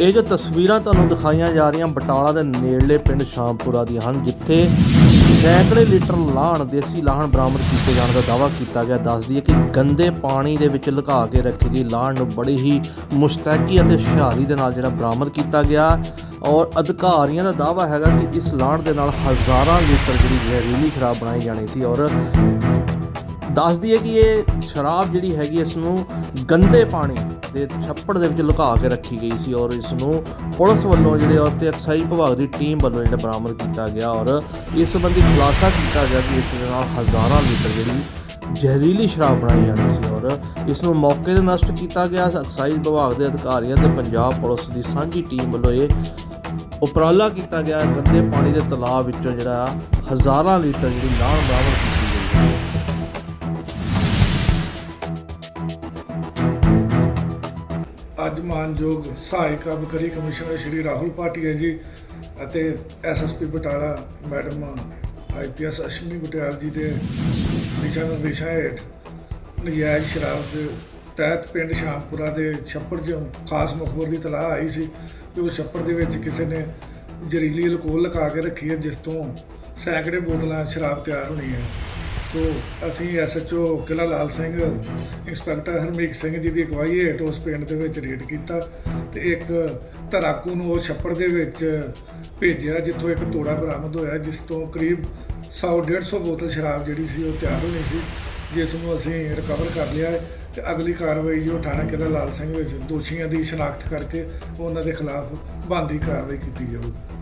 ਇਹ ਜੋ ਤਸਵੀਰਾਂ ਤੁਹਾਨੂੰ ਦਿਖਾਈਆਂ ਜਾ ਰਹੀਆਂ ਬਟਾਲਾ ਦੇ ਨੇੜਲੇ ਪਿੰਡ ਸ਼ਾਮਪੁਰਾ ਦੀਆਂ ਹਨ, ਜਿੱਥੇ ਸੈਂਕੜੇ ਲੀਟਰ ਲਾਹਣ, ਦੇਸੀ ਲਾਹਣ ਬਰਾਮਦ ਕੀਤੇ ਜਾਣ ਦਾ ਦਾਅਵਾ ਕੀਤਾ ਗਿਆ। ਦੱਸਦੀ ਹੈ ਕਿ ਗੰਦੇ ਪਾਣੀ ਦੇ ਵਿੱਚ ਲੁਕਾ ਕੇ ਰੱਖੀ ਗਈ ਲਾਹਣ ਨੂੰ ਬੜੀ ਹੀ ਮੁਸਤੈਕੀ ਅਤੇ ਹੁਸ਼ਿਆਰੀ ਦੇ ਨਾਲ ਜਿਹੜਾ ਬਰਾਮਦ ਕੀਤਾ ਗਿਆ। ਔਰ ਅਧਿਕਾਰੀਆਂ ਦਾ ਦਾਅਵਾ ਹੈਗਾ ਕਿ ਇਸ ਲਾਹਣ ਦੇ ਨਾਲ ਹਜ਼ਾਰਾਂ ਲੀਟਰ ਜਿਹੜੀ ਜ਼ਹਿਰੀਲੀ ਸ਼ਰਾਬ ਬਣਾਈ ਜਾਣੀ ਸੀ ਔਰ ਦੱਸਦੀ ਹੈ ਕਿ ਇਹ ਸ਼ਰਾਬ ਜਿਹੜੀ ਹੈਗੀ ਇਸ ਨੂੰ ਗੰਦੇ ਪਾਣੀ ਦੇ ਛੱਪੜ ਦੇ ਵਿੱਚ ਲੁਕਾ ਕੇ ਰੱਖੀ ਗਈ ਸੀ ਔਰ ਇਸ ਨੂੰ ਪੁਲਿਸ ਵੱਲੋਂ ਜਿਹੜੇ ਔਰ ਤੇ ਐਕਸਾਈਜ਼ ਵਿਭਾਗ ਦੀ ਟੀਮ ਵੱਲੋਂ ਜਿਹੜਾ ਬਰਾਮਦ ਕੀਤਾ ਗਿਆ ਔਰ ਇਸ ਸੰਬੰਧੀ ਖੁਲਾਸਾ ਕੀਤਾ ਗਿਆ ਕਿ ਇਸ ਦੇ ਨਾਲ ਹਜ਼ਾਰਾਂ ਲੀਟਰ ਜਿਹੜੀ ਜ਼ਹਿਰੀਲੀ ਸ਼ਰਾਬ ਬਣਾਈ ਜਾਣੀ ਸੀ ਔਰ ਇਸ ਨੂੰ ਮੌਕੇ ਤੇ ਨਸ਼ਟ ਕੀਤਾ ਗਿਆ। ਐਕਸਾਈਜ਼ ਵਿਭਾਗ ਦੇ ਅਧਿਕਾਰੀਆਂ ਤੇ ਪੰਜਾਬ ਪੁਲਿਸ ਦੀ ਸਾਂਝੀ ਟੀਮ ਵੱਲੋਂ ਇਹ ਉਪਰਾਲਾ ਕੀਤਾ ਗਿਆ। ਗੰਦੇ ਪਾਣੀ ਦੇ ਤਲਾਬ ਵਿੱਚੋਂ ਜਿਹੜਾ ਹਜ਼ਾਰਾਂ ਲੀਟਰ ਜਿਹੜੀ ਲਾਹਣ ਬਰਾਮਦ ਅੱਜ ਮਾਨਯੋਗ ਸਹਾਇਕ ਅਬਕਰੀ ਕਮਿਸ਼ਨਰ ਸ਼੍ਰੀ ਰਾਹੁਲ ਪਾਟੀਆ ਜੀ ਅਤੇ SSP Batala madam IPS Ashmi Gutiyal ji ਦੇ ਦਿਸ਼ਾ ਨਿਰਦੇਸ਼ਾਂ ਹੇਠ ਨਜਾਇਜ਼ ਸ਼ਰਾਬ ਦੇ ਤਹਿਤ ਪਿੰਡ ਸ਼ਾਮਪੁਰਾ ਦੇ ਛੱਪੜ 'ਚ ਖਾਸ ਮੁਖਬਰ ਦੀ ਤਲਾਹ ਆਈ ਸੀ ਕਿ ਉਸ ਛੱਪੜ ਦੇ ਵਿੱਚ ਕਿਸੇ ਨੇ ਜ਼ਹਿਰੀਲੀ ਅਲਕੋਹਲ ਲਗਾ ਕੇ ਰੱਖੀ ਹੈ, ਜਿਸ ਤੋਂ ਸੈਂਕੜੇ ਬੋਤਲਾਂ ਸ਼ਰਾਬ ਤਿਆਰ ਹੋਣੀ ਹੈ। ਸੋ ਅਸੀਂ ਐਸਐਚਓ ਕਿਲਾ ਲਾਲ ਸਿੰਘ, ਇੰਸਪੈਕਟਰ ਹਰਮੀਕ ਸਿੰਘ ਜੀ ਦੀ ਅਗਵਾਈ ਹੇਠ ਉਸ ਪਿੰਡ ਦੇ ਵਿੱਚ ਰੇਡ ਕੀਤਾ ਤੇ ਇੱਕ ਧਰਾਕੂ ਨੂੰ ਉਹ ਛੱਪੜ ਦੇ ਵਿੱਚ ਭੇਜਿਆ, ਜਿੱਥੋਂ ਇੱਕ ਤੋੜਾ ਬਰਾਮਦ ਹੋਇਆ, ਜਿਸ ਤੋਂ ਕਰੀਬ 100 150 ਬੋਤਲ ਸ਼ਰਾਬ ਜਿਹੜੀ ਸੀ ਉਹ ਤਿਆਰ ਹੋਣੀ ਸੀ, ਜਿਸ ਨੂੰ ਅਸੀਂ ਰਿਕਵਰ ਕਰ ਲਿਆ ਹੈ ਤੇ ਅਗਲੀ ਕਾਰਵਾਈ ਜੋ ਥਾਣਾ ਕਿਲਾ ਲਾਲ ਸਿੰਘ ਵਿੱਚ ਦੋਸ਼ੀਆਂ ਦੀ ਸ਼ਨਾਖਤ ਕਰਕੇ ਉਹਨਾਂ ਦੇ ਖਿਲਾਫ ਬਣਦੀ ਕਾਰਵਾਈ ਕੀਤੀ ਜਾਊਗੀ